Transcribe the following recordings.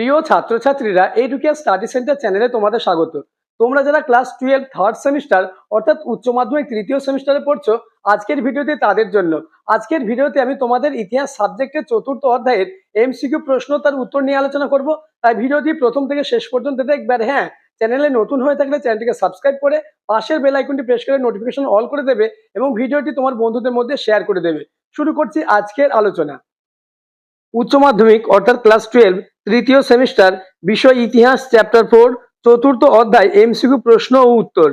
প্রিয় ছাত্রছাত্রীরা educare study centre চ্যানেলে তোমাদের স্বাগত। তোমরা যারা ক্লাস টুয়েলভ থার্ড সেমিস্টার অর্থাৎ উচ্চ মাধ্যমিক তৃতীয় সেমিস্টারে পড়ছো, আজকের ভিডিওতে তাদের জন্য। আজকের ভিডিওতে আমি তোমাদের ইতিহাস সাবজেক্টের চতুর্থ অধ্যায়ের এমসিকিউ প্রশ্ন তার উত্তর নিয়ে আলোচনা করব। তাই ভিডিওটি প্রথম থেকে শেষ পর্যন্ত দেখবার হ্যাঁ চ্যানেলে নতুন হয়ে থাকলে চ্যানেলটিকে সাবস্ক্রাইব করে পাশের বেল আইকনটি প্রেস করে নোটিফিকেশন অল করে দেবে এবং ভিডিওটি তোমার বন্ধুদের মধ্যে শেয়ার করে দেবে। শুরু করছি আজকের আলোচনা। উচ্চ মাধ্যমিক অর্থাৎ ক্লাস টুয়েলভ তৃতীয় সেমিস্টার বিষয় ইতিহাস চ্যাপ্টার ফোর চতুর্থ অধ্যায় এমসিকিউ প্রশ্ন ও উত্তর।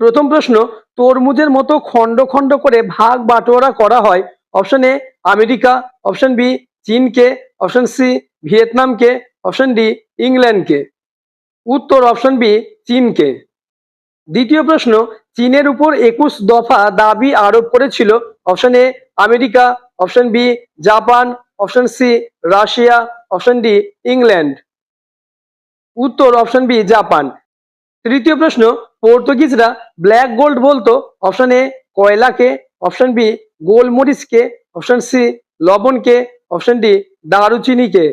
প্রথম প্রশ্ন, তরমুজের মতো খণ্ড খণ্ড করে ভাগ বাটোয়ারা করা হয়। Option A America. Option B চীনকে। অপশন সি ভিয়েতনামকে। অপশন ডি ইংল্যান্ডকে। উত্তর অপশন বি চীনকে। দ্বিতীয় প্রশ্ন, চীনের উপর একুশ দফা দাবি আরোপ করেছিল। Option A America. Option B Japan. Option C, Russia, option D, England. উত্তর, অপশন বি, জাপান। তৃতীয় প্রশ্ন, পর্তুগিজরা ব্ল্যাক গোল্ড বলতো? অপশন এ, কয়লাকে। অপশন বি, গোলমরিচকে। অপশন সি, লবণকে। অপশন ডি, দারুচিনিকে।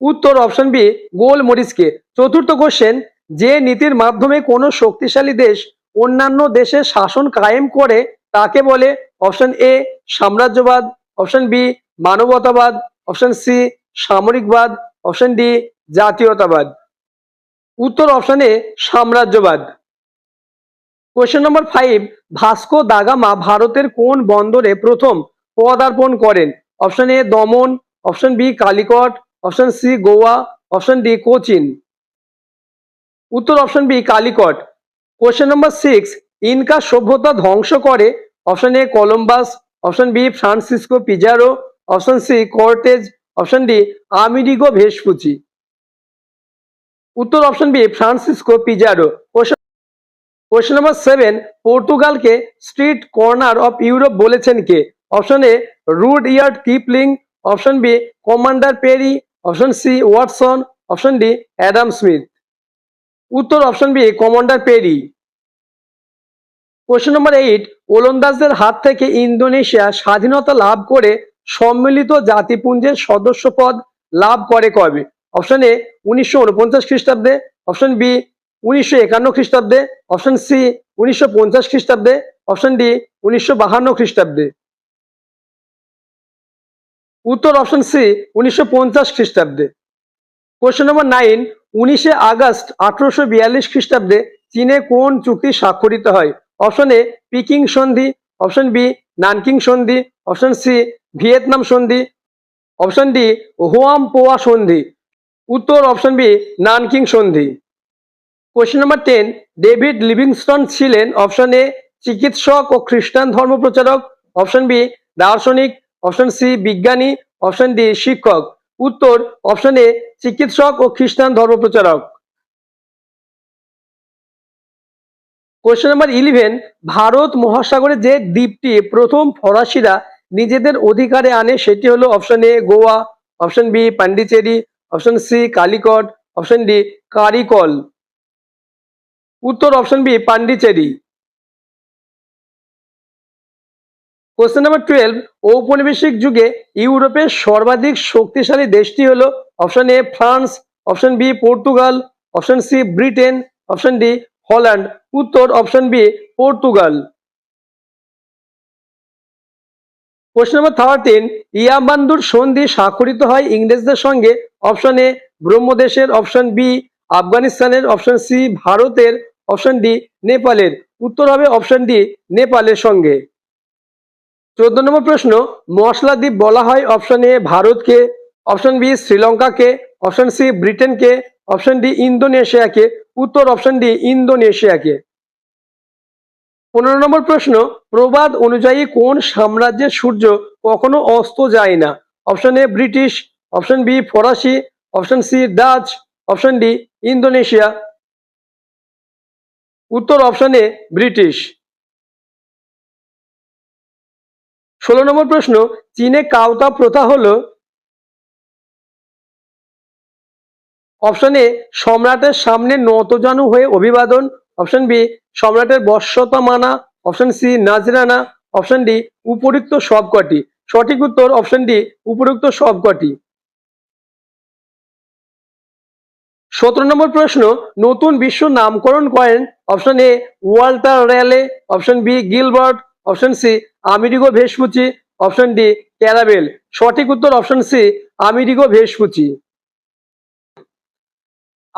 উত্তর, অপশন বি, গোলমরিচকে। চতুর্থ কোশ্চেন যে নীতির মাধ্যমে কোনো শক্তিশালী দেশ অন্যান্য দেশের শাসন কায়েম করে, তাকে বলে অপশন এ, সাম্রাজ্যবাদ। অপশন বি মানবতাবাদ অপশন সি সামরিকবাদ অপশন ডি জাতীয়তাবাদ। উত্তর option সাম্রাজ্যবাদ। Question number five Vasco da Gama ভারতের কোন বন্দরে প্রথম পদার্পণ করেন? Option A Daman option B Calicut option C Goa option D Cochin. উত্তর option B Calicut. Question number six Inca সভ্যতা ধ্বংস করে? Option A Columbus option B Francisco Pizarro option C Cortez option D Amerigo Vespucci উত্তর option B Francisco Pizarro question number seven পর্তুগালকে street corner of Europe বলেছেন কে? Option A Rudyard Kipling option B commander Perry option C Watson option D Adam Smith উত্তর option B commander Perry question number eight ওলন্দাজদের হাত থেকে Indonesia স্বাধীনতা লাভ করে সম্মিলিত জাতিপুঞ্জের সদস্য পদ লাভ করে কবে? অপশন এ উনিশশো উনপঞ্চাশ খ্রিস্টাব্দে। অপশন বি উনিশশো একান্ন খ্রিস্টাব্দে। অপশন সি উনিশশো পঞ্চাশ খ্রিস্টাব্দে। অপশন ডি উনিশশো বাহান্ন খ্রিস্টাব্দে। উত্তর অপশন সি উনিশশো পঞ্চাশ খ্রিস্টাব্দে। কোশ্চেন নম্বর নাইন উনিশে আগস্ট আঠারোশো বিয়াল্লিশ খ্রিস্টাব্দে চীনে কোন চুক্তি স্বাক্ষরিত হয়? অপশন এ পিকিং সন্ধি। অপশন বি নানকিং সন্ধি। অপশন সি ভিয়েতনাম সন্ধি অপশন ডি হোয়াম পোয়া সন্ধি, উত্তর অপশন বি নানকিং সন্ধি। Question number ten David Livingstone ছিলেন অপশন এ চিকিৎসক ও খ্রিস্টান ধর্ম প্রচারক অপশন বি দার্শনিক অপশন সি বিজ্ঞানী অপশন ডি শিক্ষক, উত্তর অপশন এ চিকিৎসক ও খ্রিস্টান ধর্ম প্রচারক। কোশ্চেন নাম্বার ইলেভেন ভারত মহাসাগরে যে দ্বীপটি প্রথম ফরাসিরা নিজেদের অধিকারে আনে, সেটি হলো option A Goa option B Pondicherry option C Calicut option D Karikal. উত্তর option B Pondicherry. Question number twelve ঔপনিবেশিক যুগে ইউরোপের সর্বাধিক শক্তিশালী দেশটি হলো option A France option B Portugal option C Britain option D Holland. উত্তর option B Portugal. Question number thirteen Yandabo সন্ধি স্বাক্ষরিত হয় ইংরেজদের সঙ্গে। অপশন এ ব্রহ্মদেশের। অপশন বি আফগানিস্তানের। অপশন সি ভারতের। অপশন ডি নেপালের। উত্তর হবে অপশন ডি নেপালের সঙ্গে। চোদ্দ নম্বর প্রশ্ন, মশলা দ্বীপ বলা হয়। অপশন এ ভারতকে। অপশন বি শ্রীলঙ্কাকে। অপশন সি ব্রিটেনকে। অপশন ডি ইন্দোনেশিয়াকে। উত্তর অপশন ডি ইন্দোনেশিয়াকে। পনেরো নম্বর প্রশ্ন, প্রবাদ অনুযায়ী কোন সাম্রাজ্যের সূর্য কখনো অস্ত যায় না? Option A, British, option B, ফরাসি, option C, Dutch, option D, Indonesia. উত্তর অপশন এ, ব্রিটিশ। ষোলো নম্বর প্রশ্ন, চীনে কাউতা প্রথা হলো? অপশন এ, সম্রাটের সামনে নতজানু হয়ে অভিবাদন। অপশন বি সম্রাটের বর্ষতা মানা অপশন সি নাজরানা অপশন ডি উপযুক্ত সবকটি। সঠিক উত্তর অপশন ডি উপযুক্ত সবকটি। সতেরো নম্বর প্রশ্ন, নতুন বিশ্ব নামকরণ করেন option A Walter Raleigh option B Gilbert option C Amerigo Vespucci option D caravel. সঠিক উত্তর অপশন সি আমেরিগো ভেসপুচি।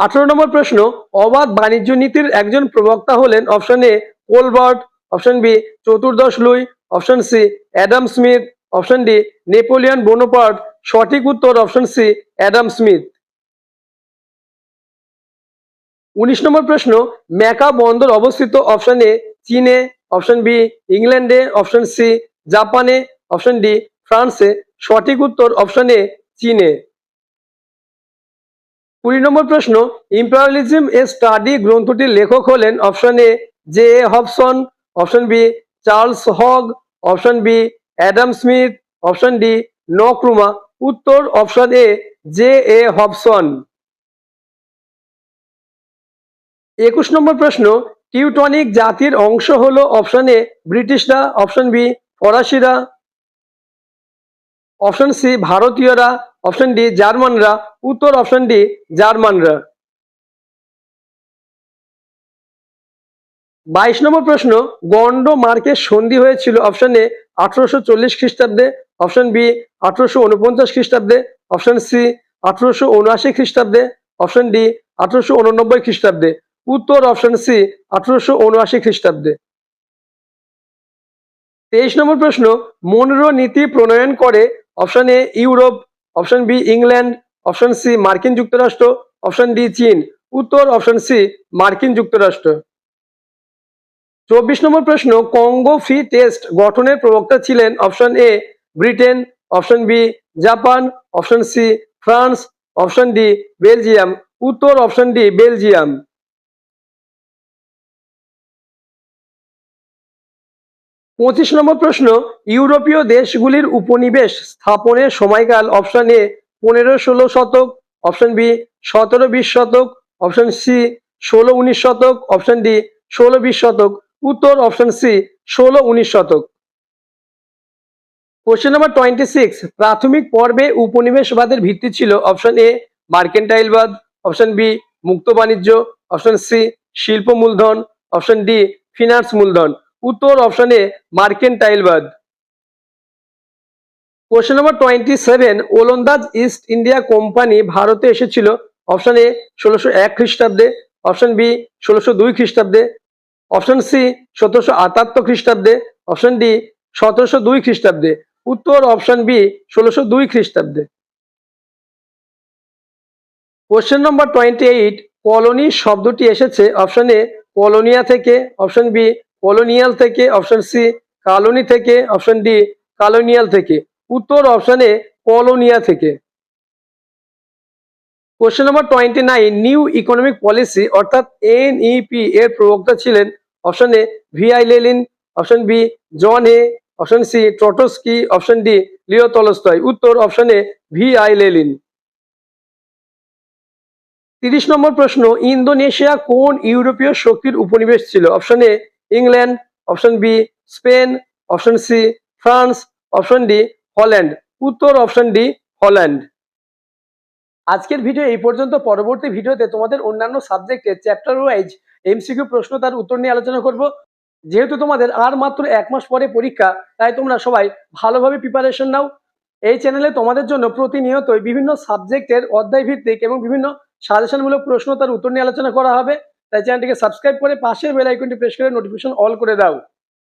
আঠারো নম্বর প্রশ্ন, অবাধ বাণিজ্য নীতির একজন প্রবক্তা হলেন option A Colbert option B চতুর্দশ Louis option C Adam Smith option D Napoleon Bonaparte, সঠিক উত্তর অপশন সি অ্যাডাম স্মিথ। উনিশ নম্বর প্রশ্ন, ম্যাকা বন্দর অবস্থিত অপশন এ চীনে অপশন বি ইংল্যান্ডে অপশন সি জাপানে অপশন ডি ফ্রান্সে, সঠিক উত্তর অপশন এ চীনে। কুড়ি নম্বর প্রশ্ন ইম্পেরিয়ালিজম এ স্টাডি গ্রন্থটির লেখক হলেন option A J A Hobson option B Charles Hogg option B Adam Smith option D Nkrumah উত্তর option A J A Hobson একুশ নম্বর প্রশ্ন টিউটনিক জাতির অংশ হলো অপশন এ ব্রিটিশরা অপশন বি ফরাসিরা। অপশন সি ভারতীয়রা অপশন ডি জার্মানরা উত্তর অপশন ডি জার্মানরা বাইশ নম্বর প্রশ্ন গন্ড মার্কের সন্ধি হয়েছিল অপশন এ আঠারোশো চল্লিশ খ্রিস্টাব্দে অপশন বি আঠারোশো উনপঞ্চাশ খ্রিস্টাব্দে অপশন সি আঠারোশো উনআশি খ্রিস্টাব্দে অপশন ডি আঠারোশো উননব্বই খ্রিস্টাব্দে। উত্তর অপশন সি আঠারোশো উনআশি খ্রিস্টাব্দে। তেইশ নম্বর প্রশ্ন মনরো নীতি প্রণয়ন করে option A Europe option B England option C মার্কিন যুক্তরাষ্ট্র অপশন ডি চীন উত্তর অপশন সি মার্কিন যুক্তরাষ্ট্র চব্বিশ নম্বর প্রশ্ন কঙ্গো ফ্রি টেস্ট গঠনের প্রবক্তা ছিলেন option A Britain option B Japan option C France option D Belgium উত্তর অপশন ডি বেলজিয়াম পঁচিশ নম্বর প্রশ্ন, ইউরোপীয় দেশগুলির উপনিবেশ স্থাপনের সময়কাল অপশন এ পনেরো, ষোলো শতক, অপশন বি সতেরো, বিশ শতক, অপশন সি ষোলো, উনিশ শতক, অপশন ডি ষোলো, বিশ শতক, উত্তর অপশন সি ষোলো, উনিশ শতক। কোশ্চেন নাম্বার টোয়েন্টি সিক্স প্রাথমিক পর্বে উপনিবেশবাদের ভিত্তি ছিল অপশন এ মার্কেন্টাইলবাদ, অপশন বি মুক্ত বাণিজ্য, অপশন সি শিল্প মূলধন, অপশন ডি ফিনান্স মূলধন। উত্তর অপশন এ মার্কেন্টাইলবাদ কোশ্চেন নাম্বার টোয়েন্টি সেভেন ওলন্দাজ ইস্ট ইন্ডিয়া কোম্পানি ভারতে এসেছিল। অপশন এ ষোলোশো এক খ্রিস্টাব্দে অপশন বি ষোলোশো দুই খ্রিস্টাব্দে অপশন সি সতেরোশো আটাত্তর খ্রিস্টাব্দে অপশন ডি সতেরোশো দুই খ্রিস্টাব্দে। উত্তর অপশন বি ষোলোশো দুই খ্রিস্টাব্দে। কোশ্চেন নম্বর টোয়েন্টি এইট কলোনি শব্দটি এসেছে। অপশন এ কলোনিয়া থেকে। অপশন বি কলোনিয়াল থেকে অপশন সি কালোনি থেকে অপশন ডি কালোনিয়াল থেকে। উত্তর অপশন কলোনিয়া থেকে। Question number twenty nine new economic policy অর্থাৎ এনইপি এর প্রবক্তা ছিলেন option A V I Lenin option B John A option C Trotsky option D Leo Tolstoy উত্তর option A V I Lenin তিরিশ নম্বর প্রশ্ন, Indonesia কোন ইউরোপীয় শক্তির উপনিবেশ ছিল? Option A England, option B Spain, option C France, option D Holland. উত্তর অপশন ডি হল্যান্ড। আজকের ভিডিও এই পর্যন্ত। পরবর্তী ভিডিওতে তোমাদের অন্যান্য সাবজেক্টে চ্যাপ্টার ওয়াইজ এমসিকিউ প্রশ্ন তার উত্তর নিয়ে আলোচনা করব। যেহেতু তোমাদের আর মাত্র এক মাস পরে পরীক্ষা, তাই তোমরা সবাই ভালোভাবে প্রিপারেশন নাও। এই চ্যানেলে তোমাদের জন্য প্রতিনিয়তই বিভিন্ন সাবজেক্টের অধ্যায় ভিত্তিক এবং বিভিন্ন সাজেশনমূলক প্রশ্ন তার উত্তর নিয়ে আলোচনা করা হবে। তাই চ্যানেলটিকে সাবস্ক্রাইব করে পাশের বেল আইকনটি প্রেস করে নোটিফিকেশন অল করে দাও।